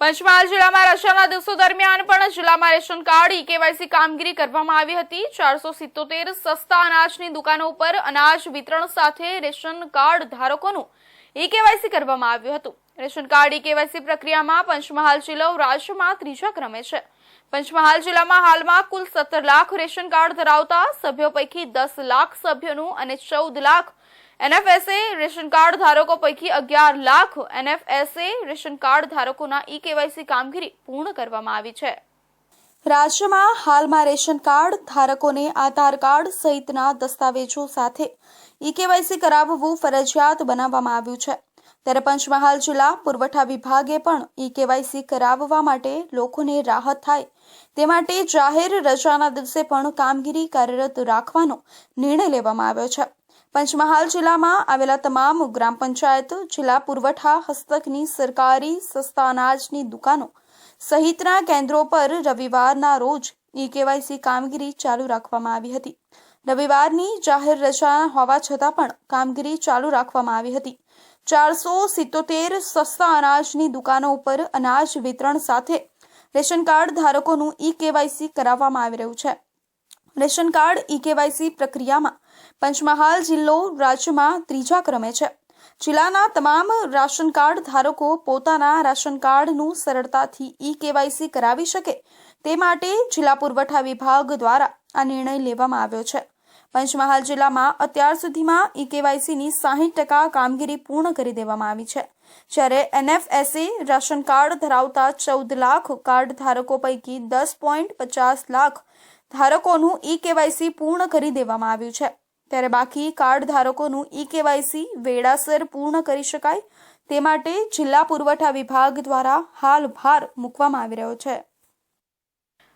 પંચમહાલ જિલ્લામાં રજાના દિવસો દરમિયાન પણ જિલ્લામાં રેશન કાર્ડ કેવાયસી કામગીરી કરવામાં આવી હતી. ચારસો સિત્તોતેર સસ્તા અનાજની દુકાનો ઉપર અનાજ વિતરણ સાથે રેશન કાર્ડ ધારકોનું ઈ કેવાયસી કરવામાં આવ્યું હતું. રેશન કાર્ડ ઈ કેવાયસી પ્રક્રિયામાં પંચમહાલ જિલ્લો રાજ્યમાં ત્રીજા ક્રમે છે. પંચમહાલ જિલ્લામાં હાલમાં કુલ સત્તર લાખ રેશન કાર્ડ ધરાવતા સભ્યો પૈકી દસ લાખ સભ્યોનું અને ચૌદ લાખ એનએફએસએ રેશન કાર્ડ ધારકો પૈકી અગિયાર લાખ એનએફએસએ રેશન કાર્ડ ધારકોના ઈ કેવાયસી કામગીરી પૂર્ણ કરવામાં આવી છે. રાજ્યમાં હાલમાં રેશન કાર્ડ ધારકોને આધાર કાર્ડ સહિતના દસ્તાવેજો સાથે ઈ કેવાયસી કરાવવું ફરજિયાત બનાવવામાં આવ્યું છે. ત્યારે પંચમહાલ જિલ્લા પુરવઠા વિભાગે પણ ઈ કેવાયસી કરાવવા માટે લોકોને રાહત થાય તે માટે જાહેર રજાના દિવસે પણ કામગીરી કાર્યરત રાખવાનો નિર્ણય લેવામાં આવ્યો છે. પંચમહાલ જિલ્લામાં આવેલા તમામ ગ્રામ પંચાયત, જિલ્લા પુરવઠા હસ્તકની સરકારી સસ્તા અનાજની દુકાનો સહિતના કેન્દ્રો પર રવિવારના રોજ ઈ કેવાયસી કામગીરી ચાલુ રાખવામાં આવી હતી. રવિવારની જાહેર રજા હોવા છતાં પણ કામગીરી ચાલુ રાખવામાં આવી હતી. ચારસો સિત્તોતેર સસ્તા અનાજની દુકાનો ઉપર અનાજ વિતરણ સાથે રેશન કાર્ડ ધારકોનું ઈ કેવાયસી કરાવવામાં આવી રહ્યું છે. રેશન કાર્ડ ઈ કેવાયસી પ્રક્રિયામાં પંચમહાલ જિલ્લો રાજ્યમાં ત્રીજા ક્રમે છે. જિલ્લાના તમામ રાશન કાર્ડ ધારકો પોતાના રાશન કાર્ડનું સરળતાથી ઈ કેવાયસી કરાવી શકે તે માટે જિલ્લા પુરવઠા વિભાગ દ્વારા આ નિર્ણય લેવામાં આવ્યો છે. પંચમહાલ જિલ્લામાં અત્યાર સુધીમાં ઈ કેવાયસીની સાહીઠ ટકા કામગીરી પૂર્ણ કરી દેવામાં આવી છે. જ્યારે એનએફએસએ રાશન કાર્ડ ધરાવતા ચૌદ લાખ કાર્ડ ધારકો પૈકી દસ પોઈન્ટ પચાસ લાખ ધારકોનું ઈ કેવાયસી પૂર્ણ કરી દેવામાં આવ્યું છે. ત્યારે બાકી કાર્ડ ધારકોનું ઈ કેવાયસી વેળાસર પૂર્ણ કરી શકાય. તે માટે જિલ્લા પુરવઠા વિભાગ દ્વારા હાલ ભાર મૂકવામાં આવી રહ્યો છે.